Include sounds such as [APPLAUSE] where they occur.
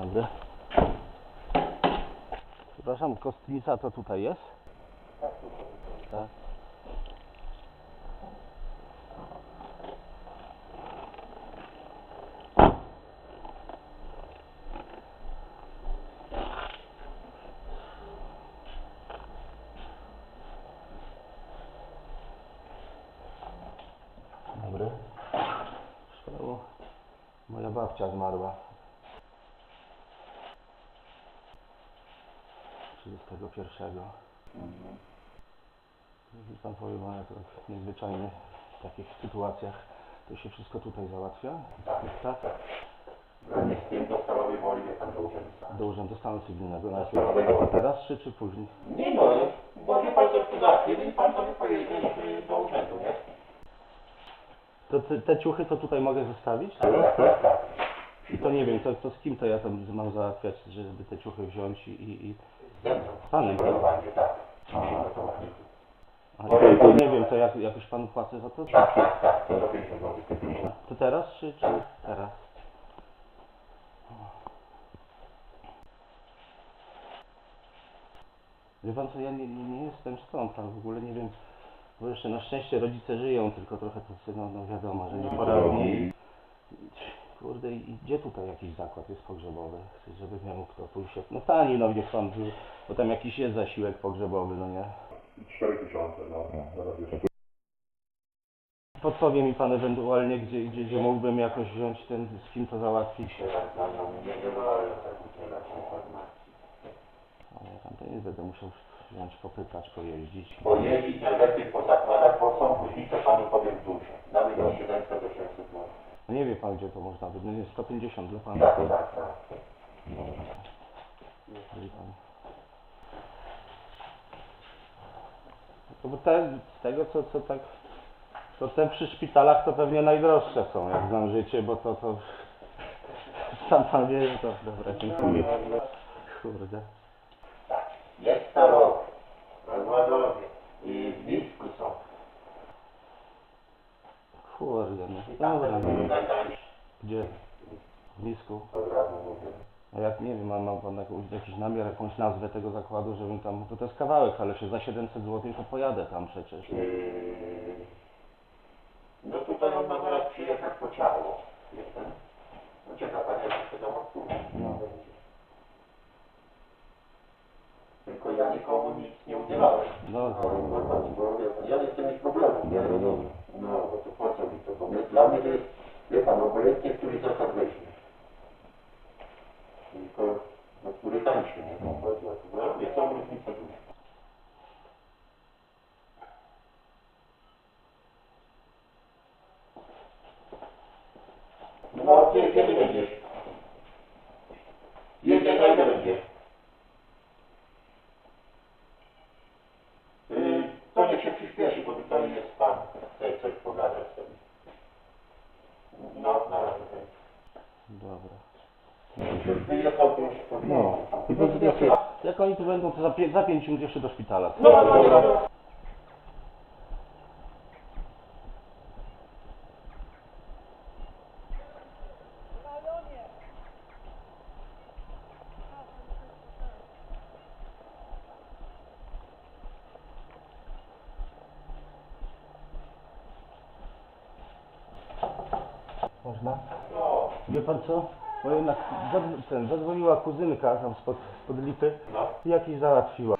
tędy. Przepraszam, kostnica to tutaj jest? Tak. Dobry. Moja babcia zmarła. 31. Jeśli pan powie, bo ja to tak niezwyczajnie w takich sytuacjach to się wszystko tutaj załatwia? Tak? Jest pan do urzędu stanu. Cywilnego najpierw. Teraz czy, czy później? Nie no, bo wie pan co więc pan sobie pojedzie do urzędu, nie? To te, te ciuchy to tutaj mogę zostawić? Tak, tak, tak. I to nie wiem, to, to z kim to ja tam mam załatwiać, żeby te ciuchy wziąć i... i, i... Z panem, tak? A, to nie wiem, to jak, jak już panu płacę za to? Tak, tak, tak. To do 50 zł. To teraz czy, czy teraz? Wie pan co, ja nie, nie, nie jestem stąd, tam w ogóle nie wiem, bo jeszcze na szczęście rodzice żyją, tylko trochę to no, no wiadomo, że nie poradni. Kurde, i gdzie tutaj jakiś zakład jest pogrzebowy? Chcę, żeby miał kto pójść. No tani, no niech pan, był, bo tam jakiś jest zasiłek pogrzebowy, no nie? 4 tysiące, no. Zaraz jeszcze. Podpowie mi pan ewentualnie, gdzie, gdzie, gdzie mógłbym jakoś wziąć ten, z kim to załatwić. No, no, ale tak. Ale tam to nie będę musiał wziąć, popytać, pojeździć. Pojeździć najlepiej po zakładach, bo są później, to panu powiem duże. Nawet od 700 do 600 zł. No nie wie pan, gdzie to można nie, 150 dla pana. Tak, tak, tak. No bo te, z tego, co, co tak, to te przy szpitalach to pewnie najdroższe są, jak znam życie, bo to, to, [LAUGHS] sam pan wie, że to, dobra, dziękuję. Kurde. Jest to rok. Rozładowie. I w Mińsku są. Kurde, no, dobra. Gdzie? W mówię. A jak nie wiem, ma, ma pan jakąś, jakiś namiar, jakąś nazwę tego zakładu, żebym tam, to to jest kawałek, ale się za 700 zł to pojadę tam przecież. Yy, No tutaj on ma teraz przyjechać po ciało. Jestem. No czeka pan, jak się odpłynie. No. Tylko ja nikomu nic nie udzielałem. No, No, bo wie pan, Ja nie chcę mieć problemów. nie? No, bo to po co mi to? Bo mnie- dla mnie to jest, wie pan, obojętnie, który zakład weźmie. Tylko, no, który tańszy, nie? No, chodzi o to. Bo ja mówię, są różnice duże. No, gdzie, kiedy będziesz? Jedzie, na No, i to, jak, jak oni tu będą, to za, pie, za 5 minut jeszcze do szpitala. No, no, no, no. Można? Wie pan co? Bo jednak zadzw- ten, zadzwoniła kuzynka tam spod, spod lipy No. i jakiś załatwiła.